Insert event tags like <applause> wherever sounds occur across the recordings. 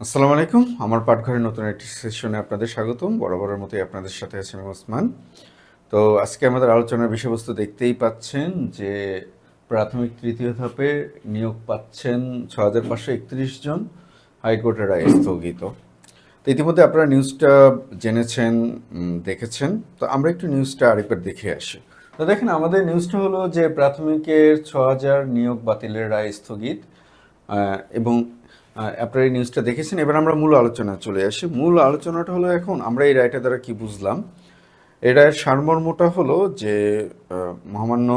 আসসালামু আলাইকুম। আমার পাঠঘরের নতুন একটি সেশনে আপনাদের স্বাগতম। বরাবরের মতোই আপনাদের সাথে আছি আমি ওসমান। তো আজকে আমাদের আলোচনার বিষয়বস্তু দেখতেই পাচ্ছেন যে প্রাথমিক তৃতীয় ধাপে নিয়োগ পাচ্ছেন ছ হাজার পাঁচশো একত্রিশ জন হাইকোর্টের রায় স্থগিত। তো ইতিমধ্যে আপনারা নিউজটা জেনেছেন দেখেছেন। তো আমরা একটু নিউজটা আরেকবার দেখে আসি। তো দেখেন, আমাদের নিউজটা হলো যে প্রাথমিকের ছ হাজার নিয়োগ বাতিলের রায় স্থগিত এবং আপনারা এই নিউজটা দেখেছেন। এবার আমরা মূল আলোচনা চলে আসি। মূল আলোচনাটা হলো এখন, আমরা এই রায়টা দ্বারা কি বুঝলাম? রায়ের সারমর্মটা হলো যে মহামান্য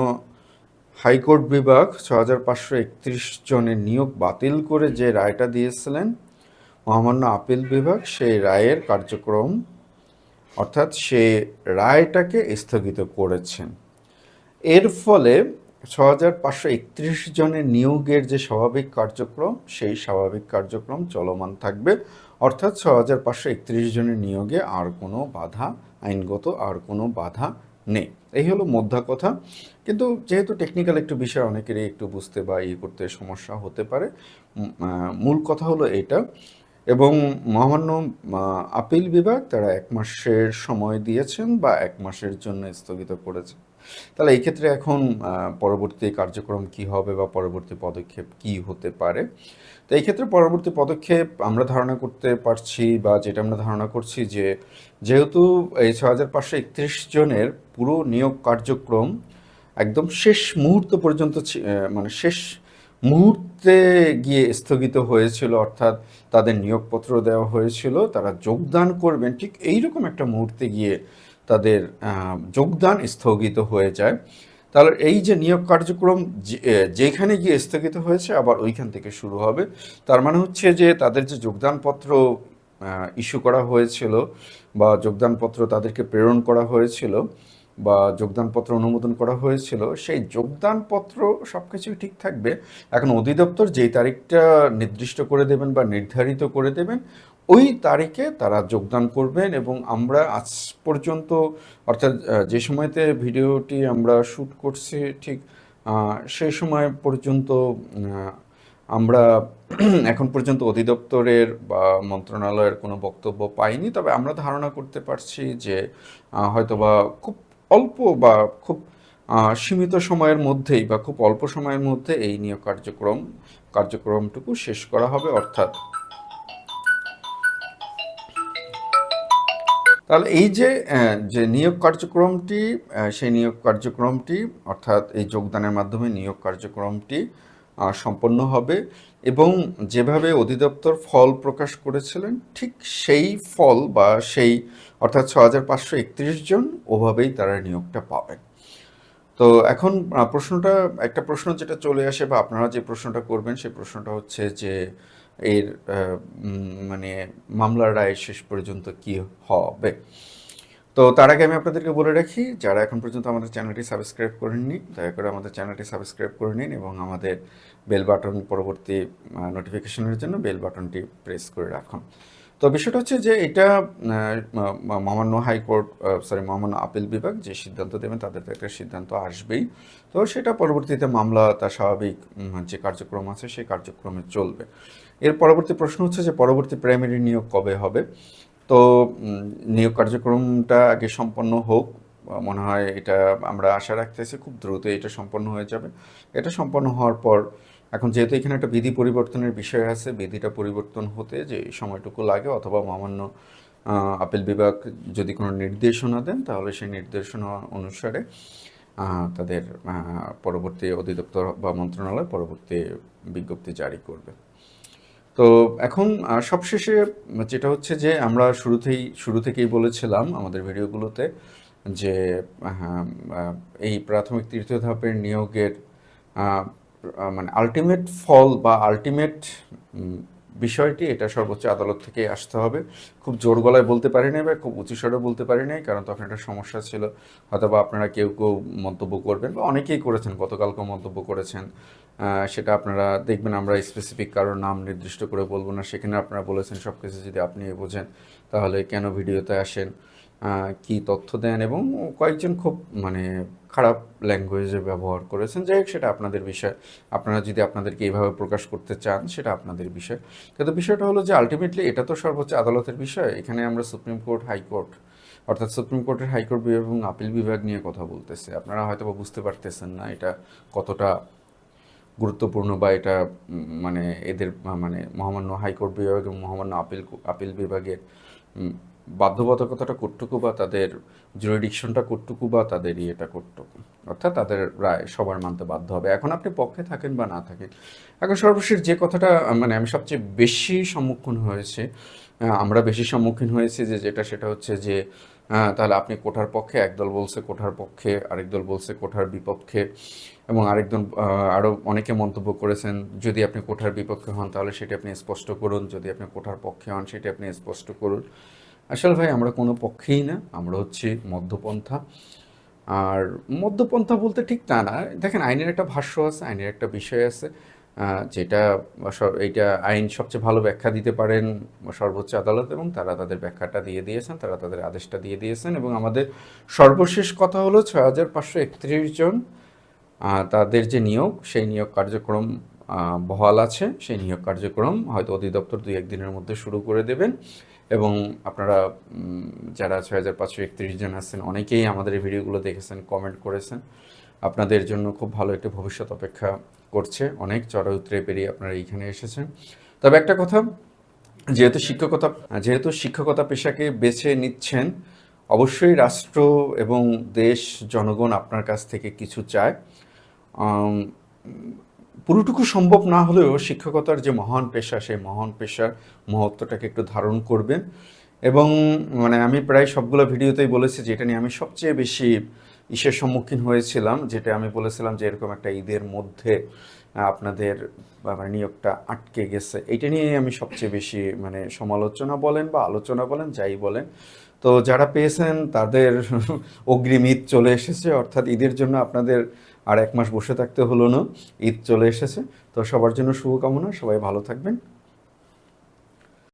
হাইকোর্ট বিভাগ ছ হাজার পাঁচশো একত্রিশ জনের নিয়োগ বাতিল করে যে রায়টা দিয়েছিলেন, মহামান্য আপিল বিভাগ, সেই রায়ের কার্যক্রম, অর্থাৎ সে রায়টাকে স্থগিত করেছেন। এর ফলে ছ হাজার পাঁচশো একত্রিশ জনের নিয়োগের যে স্বাভাবিক কার্যক্রম, সেই স্বাভাবিক কার্যক্রম চলমান থাকবে। অর্থাৎ ছ হাজার পাঁচশো একত্রিশ জনের নিয়োগে আর কোনো বাধা, আইনগত আর কোনো বাধা নেই। এই হলো মোদ্দা কথা। কিন্তু যেহেতু টেকনিক্যাল একটু বিষয়, অনেকেরই একটু বুঝতে বা ইয়ে করতে সমস্যা হতে পারে। মূল কথা হলো এটা এবং মহামান্য আপিল বিভাগ তারা এক মাসের সময় দিয়েছেন বা এক মাসের জন্য স্থগিত করেছেন তাহলে এই ক্ষেত্রে এখন পরবর্তী কার্যক্রম কি হবে বা পরবর্তী পদক্ষেপ কি হতে পারে? তো এই ক্ষেত্রে পরবর্তী পদক্ষেপ আমরা ধারণা করতে পারছি বা যেটা আমরা ধারণা করছি যে, যেহেতু এই ছ হাজার পাঁচশো একত্রিশ জনের পুরো নিয়োগ কার্যক্রম একদম শেষ মুহূর্ত পর্যন্ত মানে শেষ মুহূর্তে গিয়ে স্থগিত হয়েছিল, অর্থাৎ তাদের নিয়োগপত্র দেওয়া হয়েছিল, তারা যোগদান করবেন, ঠিক এইরকম একটা মুহূর্তে গিয়ে তাদের যোগদান স্থগিত হয়ে যায়। তাহলে এই যে নিয়োগ কার্যক্রম যেখানে গিয়ে স্থগিত হয়েছে, আবার ওইখান থেকে শুরু হবে। তার মানে হচ্ছে যে তাদের যে যোগদানপত্র ইস্যু করা হয়েছিল বা যোগদানপত্র তাদেরকে প্রেরণ করা হয়েছিল বা যোগদানপত্র অনুমোদন করা হয়েছিল, সেই যোগদানপত্র সব কিছুই ঠিক থাকবে। এখন অধিদপ্তর যেই তারিখটা নির্দিষ্ট করে দেবেন বা নির্ধারিত করে দেবেন, ওই তারিখে তারা যোগদান করবেন এবং আমরা আজ পর্যন্ত, অর্থাৎ যে সময়তে ভিডিওটি আমরা শ্যুট করছি ঠিক সেই সময় পর্যন্ত আমরা <clears throat> এখন পর্যন্ত অধিদপ্তরের বা মন্ত্রণালয়ের কোনো বক্তব্য পাইনি। তবে আমরা ধারণা করতে পারছি যে হয়তোবা খুব অল্প বা খুব সীমিত সময়ের মধ্যেই বা খুব অল্প সময়ের মধ্যে এই নিয়োগ কার্যক্রম, কার্যক্রমটুকু শেষ করা হবে, অর্থাৎ তাহলে এই যে যে নিয়োগ কার্যক্রমটি সেই নিয়োগ কার্যক্রমটি, অর্থাৎ এই যোগদানের মাধ্যমে নিয়োগ কার্যক্রমটি সম্পন্ন হবে এবং যেভাবে অধিদপ্তর ফল প্রকাশ করেছিলেন, ঠিক সেই ফল বা সেই অর্থাৎ ছ হাজার পাঁচশো একত্রিশ জন ওভাবেই তারা নিয়োগটা পাবেন। তো এখন প্রশ্নটা, একটা প্রশ্ন যেটা চলে আসে বা আপনারা যে প্রশ্নটা করবেন সেই প্রশ্নটা হচ্ছে যে এর মানে মামলার রায় শেষ পর্যন্ত কি হবে? তো তার আগে আমি আপনাদেরকে বলে রাখি, যারা এখন পর্যন্ত আমাদের চ্যানেলটি সাবস্ক্রাইব করেননি, দয়া করে আমাদের চ্যানেলটি সাবস্ক্রাইব করে নিন এবং আমাদের বেল বাটন পরবর্তী নোটিফিকেশনের জন্য বেল বাটনটি প্রেস করে রাখুন। তো বিষয়টা হচ্ছে যে এটা মহামান্য হাইকোর্ট সরি মহামান্য আপিল বিভাগ যে সিদ্ধান্ত দেবেন, তাদের তো একটা সিদ্ধান্ত আসবেই। তো সেটা পরবর্তীতে মামলা, তার স্বাভাবিক যে কার্যক্রম আছে, সেই কার্যক্রমে চলবে। এর পরবর্তী প্রশ্ন হচ্ছে যে পরবর্তী প্রাইমারি নিয়োগ কবে হবে? তো নিয়োগ কার্যক্রমটা আগে সম্পন্ন হোক মনে হয় এটা আমরা আশা রাখতেছি খুব দ্রুত এটা সম্পন্ন হয়ে যাবে। এটা সম্পন্ন হওয়ার পর এখন যেহেতু এখানে একটা বিধি পরিবর্তনের বিষয় আছে বিধিটা পরিবর্তন হতে যে সময়টুকু লাগে অথবা মহামান্য আহ, আপিল বিভাগ যদি কোনো নির্দেশনা দেন তাহলে সেই নির্দেশনা অনুসারে তাদের পরবর্তী অধিদপ্তর বা মন্ত্রণালয় পরবর্তী বিজ্ঞপ্তি জারি করবে। তো এখন সবশেষে যেটা হচ্ছে যে আমরা শুরুতেই শুরু থেকেই বলেছিলাম আমাদের ভিডিওগুলোতে যে আহ, এই প্রাথমিক তৃতীয় ধাপের নিয়োগের মানে আলটিমেট ফল বা আলটিমেট বিষয়টি এটা সর্বোচ্চ আদালত থেকে আসতে হবে। খুব জোর গলায় বলতে পারি নাই বা খুব উঁচু স্বরে বলতে পারি নাই কারণ তখন একটা সমস্যা ছিল। হয়তো বা আপনারা কেউ কেউ মন্তব্য করবেন বা অনেকেই করেছেন গতকালকেও মন্তব্য করেছেন। সেটা আপনারা দেখবেন, আমরা স্পেসিফিক কারোর নাম নির্দিষ্ট করে বলব না। সেখানে আপনারা বলেছেন সব কিছু যদি আপনি বোঝেন, তাহলে কেন ভিডিওতে আসেন কি তথ্য দেন এবং কয়েকজন খুব মানে খারাপ ল্যাঙ্গুয়েজে ব্যবহার করেছেন। যাই হোক, সেটা আপনাদের বিষয়। আপনারা যদি আপনাদেরকে এইভাবে প্রকাশ করতে চান, সেটা আপনাদের বিষয়। কিন্তু বিষয়টা হলো যে আলটিমেটলি এটা তো সর্বোচ্চ আদালতের বিষয়। এখানে আমরা সুপ্রিম কোর্ট হাইকোর্ট অর্থাৎ সুপ্রিম কোর্টের হাইকোর্ট বিভাগ এবং আপিল বিভাগ নিয়ে কথা বলতেছে। আপনারা হয়তো বুঝতে পারতেছেন না এটা কতটা গুরুত্বপূর্ণ বা এটা মানে এদের মানে মহামান্য হাইকোর্ট বিভাগ এবং মহামান্য আপিল আপিল বিভাগের বাধ্যবাধকতাটা কতটুকু বা তাদের জুরিডিকশনটা কতটুকু বা তাদের ইয়েটা কতটুকু অর্থাৎ তাদের রায় সবার মানতে বাধ্য হবে। এখন আপনি পক্ষে থাকেন বা না থাকেন, এখন সর্বশেষ যে কথাটা মানে আমি সবচেয়ে বেশি সম্মুখীন হয়েছে আমরা বেশি সম্মুখীন হয়েছি যে যেটা সেটা হচ্ছে যে তাহলে আপনি কোঠার পক্ষে, একদল বলছে কোঠার পক্ষে, আরেক দল বলছে কোঠার বিপক্ষে এবং আরেকজন আরও অনেকে মন্তব্য করেছেন, যদি আপনি কোঠার বিপক্ষে হন, তাহলে সেটি আপনি স্পষ্ট করুন। যদি আপনি কোঠার পক্ষে হন, সেটি আপনি স্পষ্ট করুন। আসলে ভাই, আমরা কোনো পক্ষেই না, আমরা হচ্ছি মধ্যপন্থা। আর মধ্যপন্থা বলতে ঠিক তা না। দেখেন, আইনের একটা ভাষ্য আছে, আইনের একটা বিষয় আছে যেটা এইটা আইন সবচেয়ে ভালো ব্যাখ্যা দিতে পারেন সর্বোচ্চ আদালত এবং তারা তাদের ব্যাখ্যাটা দিয়ে দিয়েছেন, তারা তাদের আদেশটা দিয়ে দিয়েছেন এবং আমাদের সর্বশেষ কথা হলো ছয় হাজার পাঁচশো একত্রিশ জন তাদের যে নিয়োগ, সেই নিয়োগ কার্যক্রম বহাল আছে। সেই নিয়োগ কার্যক্রম হয়তো অধিদপ্তর দুই একদিনের মধ্যে শুরু করে দেবেন। এবং আপনারা যারা ছয় হাজার পাঁচশো একত্রিশ জন আছেন, অনেকেই আমাদের এই ভিডিওগুলো দেখেছেন কমেন্ট করেছেন। আপনাদের জন্য খুব ভালো একটি ভবিষ্যৎ অপেক্ষা করছে। অনেক চড়া উতরে পেরিয়ে আপনারা এইখানে এসেছেন। তবে একটা কথা, যেহেতু শিক্ষকতা যেহেতু শিক্ষকতা পেশাকে বেছে নিচ্ছেন, অবশ্যই রাষ্ট্র এবং দেশ, জনগণ আপনার কাছ থেকে কিছু চায়। পুরোটুকু সম্ভব না হলেও শিক্ষকতার যে মহান পেশা, সেই মহান পেশার মহত্বটাকে একটু ধারণ করবেন। এবং মানে আমি প্রায় সবগুলো ভিডিওতেই বলেছি যে এটা নিয়ে আমি সবচেয়ে বেশি ইসের সম্মুখীন হয়েছিলাম, যেটা আমি বলেছিলাম যে এরকম একটা ঈদের মধ্যে আপনাদের মানে নিয়োগটা আটকে গেছে। এটা নিয়ে আমি সবচেয়ে বেশি মানে সমালোচনা বলেন বা আলোচনা বলেন, যাই বলেন। তো যারা পেয়েছেন, তাদের অগ্রিম ঈদ চলে এসেছে, অর্থাৎ ঈদের জন্য আপনাদের আর এক মাস বসে থাকতে হলো না, ঈদ চলে এসেছে। তো সবার জন্য শুভকামনা, সবাই ভালো থাকবেন।